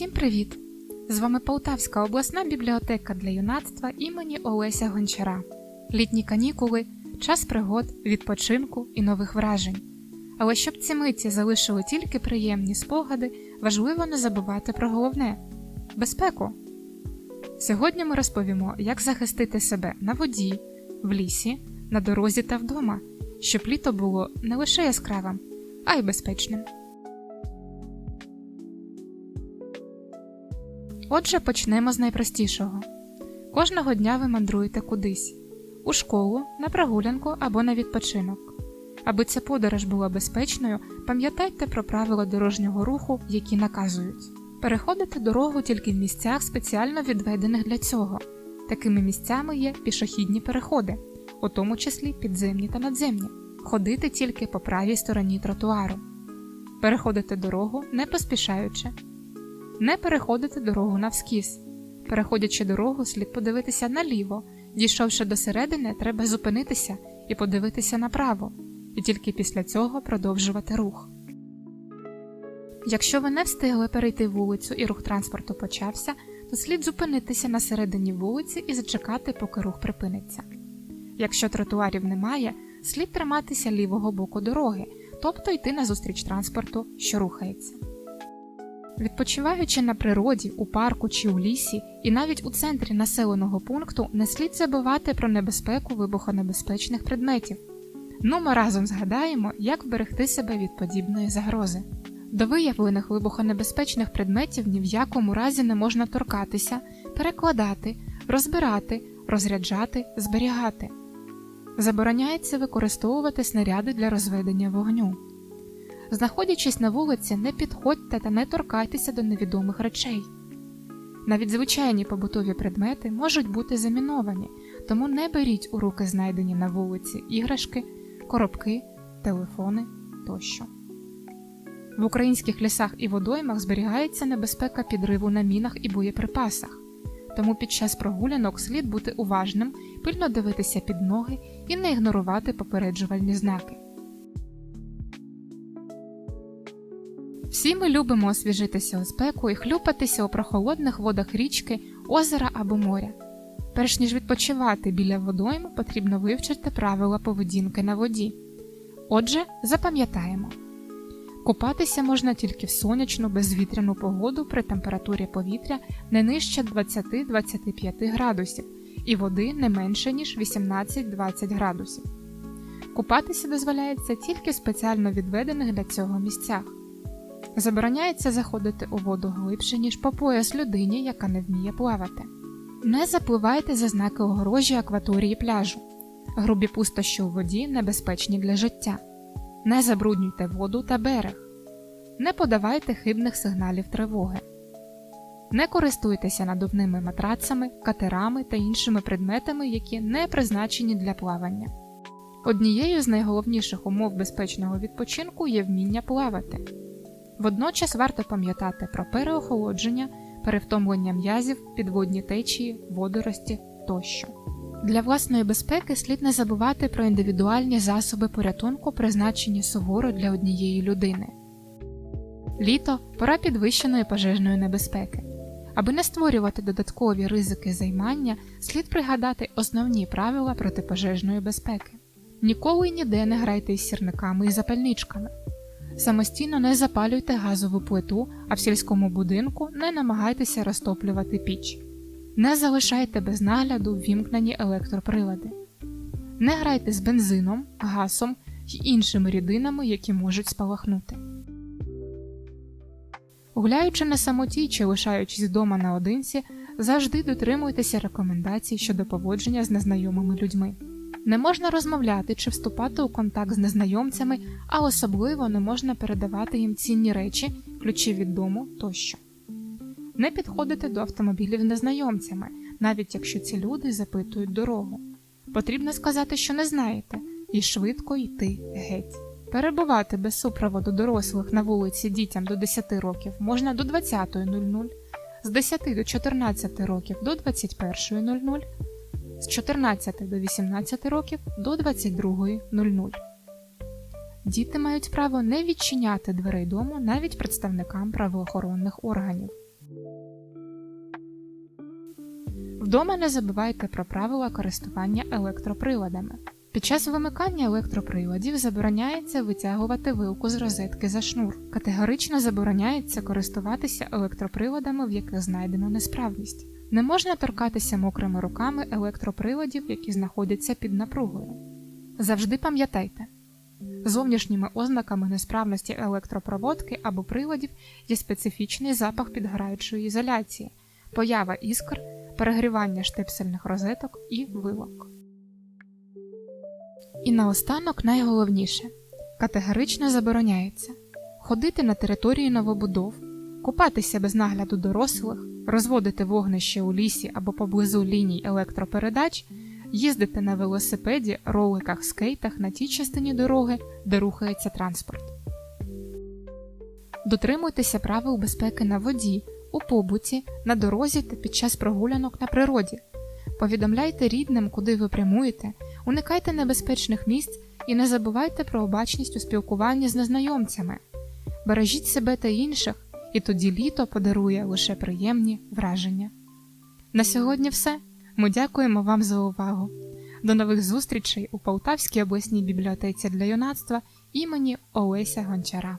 Всім привіт! З вами Полтавська обласна бібліотека для юнацтва імені Олеся Гончара. Літні канікули, час пригод, відпочинку і нових вражень. Але щоб ці миті залишили тільки приємні спогади, важливо не забувати про головне безпеку. Сьогодні ми розповімо, як захистити себе на воді, в лісі, на дорозі та вдома, щоб літо було не лише яскравим, а й безпечним. Отже, почнемо з найпростішого. Кожного дня ви мандруєте кудись у школу, на прогулянку або на відпочинок. Аби ця подорож була безпечною, пам'ятайте про правила дорожнього руху, які наказують. Переходити дорогу тільки в місцях, спеціально відведених для цього. Такими місцями є пішохідні переходи, у тому числі підземні та надземні, ходити тільки по правій стороні тротуару, переходити дорогу не поспішаючи, не переходити дорогу навскіз. Переходячи дорогу, слід подивитися наліво. Дійшовши до середини, треба зупинитися і подивитися направо, і тільки після цього продовжувати рух. Якщо ви не встигли перейти вулицю і рух транспорту почався, то слід зупинитися на середині вулиці і зачекати, поки рух припиниться. Якщо тротуарів немає, слід триматися лівого боку дороги, тобто йти назустріч транспорту, що рухається. Відпочиваючи на природі, у парку чи у лісі, і навіть у центрі населеного пункту, не слід забувати про небезпеку вибухонебезпечних предметів. Ну, ми разом згадаємо, як вберегти себе від подібної загрози. До виявлених вибухонебезпечних предметів ні в якому разі не можна торкатися, перекладати, розбирати, розряджати, зберігати. Забороняється використовувати снаряди для розведення вогню. Знаходячись на вулиці, не підходьте та не торкайтеся до невідомих речей. Навіть звичайні побутові предмети можуть бути заміновані, тому не беріть у руки знайдені на вулиці іграшки, коробки, телефони тощо. В українських лісах і водоймах зберігається небезпека підриву на мінах і боєприпасах, тому під час прогулянок слід бути уважним, пильно дивитися під ноги і не ігнорувати попереджувальні знаки. Всі ми любимо освіжитися у спеку і хлюпатися у прохолодних водах річки, озера або моря. Перш ніж відпочивати біля водойм, потрібно вивчити правила поведінки на воді. Отже, запам'ятаємо купатися можна тільки в сонячну безвітряну погоду при температурі повітря не нижче 20-25 градусів і води не менше ніж 18-20 градусів. Купатися дозволяється тільки в спеціально відведених для цього місцях. Забороняється заходити у воду глибше, ніж по пояс людині, яка не вміє плавати. Не запливайте за знаки огорожі акваторії пляжу. Грубі пустощі у воді небезпечні для життя. Не забруднюйте воду та берег. Не подавайте хибних сигналів тривоги. Не користуйтеся надувними матрацами, катерами та іншими предметами, які не призначені для плавання. Однією з найголовніших умов безпечного відпочинку є вміння плавати. Водночас варто пам'ятати про переохолодження, перевтомлення м'язів, підводні течії, водорості тощо. Для власної безпеки слід не забувати про індивідуальні засоби порятунку, призначені суворо для однієї людини. Літо пора підвищеної пожежної небезпеки. Аби не створювати додаткові ризики займання, слід пригадати основні правила протипожежної безпеки. Ніколи і ніде не грайте із сірниками і запальничками. Самостійно не запалюйте газову плиту, а в сільському будинку не намагайтеся розтоплювати піч. Не залишайте без нагляду ввімкнені електроприлади. Не грайте з бензином, газом й іншими рідинами, які можуть спалахнути. Гуляючи на самоті чи лишаючись вдома наодинці, завжди дотримуйтеся рекомендацій щодо поводження з незнайомими людьми. Не можна розмовляти чи вступати у контакт з незнайомцями, а особливо не можна передавати їм цінні речі, ключі від дому тощо. Не підходити до автомобілів незнайомцями, навіть якщо ці люди запитують дорогу. Потрібно сказати, що не знаєте, і швидко йти геть. Перебувати без супроводу дорослих на вулиці дітям до 10 років можна до 20.00, з 10 до 14 років до 21.00 з 14 до 18 років до 22.00. Діти мають право не відчиняти дверей дому навіть представникам правоохоронних органів. Вдома не забувайте про правила користування електроприладами. Під час вимикання електроприладів забороняється витягувати вилку з розетки за шнур. Категорично забороняється користуватися електроприладами, в яких знайдено несправність. Не можна торкатися мокрими руками електроприладів, які знаходяться під напругою. Завжди пам'ятайте, зовнішніми ознаками несправності електропроводки або приладів є специфічний запах підгораючої ізоляції, поява іскр, перегрівання штепсельних розеток і вилок. І наостанок найголовніше категорично забороняється ходити на території новобудов, купатися без нагляду дорослих, розводити вогнище у лісі або поблизу ліній електропередач, їздити на велосипеді, роликах, скейтах на тій частині дороги, де рухається транспорт. Дотримуйтеся правил безпеки на воді, у побуті, на дорозі та під час прогулянок на природі. Повідомляйте рідним, куди ви прямуєте, уникайте небезпечних місць і не забувайте про обачність у спілкуванні з незнайомцями. Бережіть себе та інших, і тоді літо подарує лише приємні враження. На сьогодні все. Ми дякуємо вам за увагу. До нових зустрічей у Полтавській обласній бібліотеці для юнацтва імені Олеся Гончара.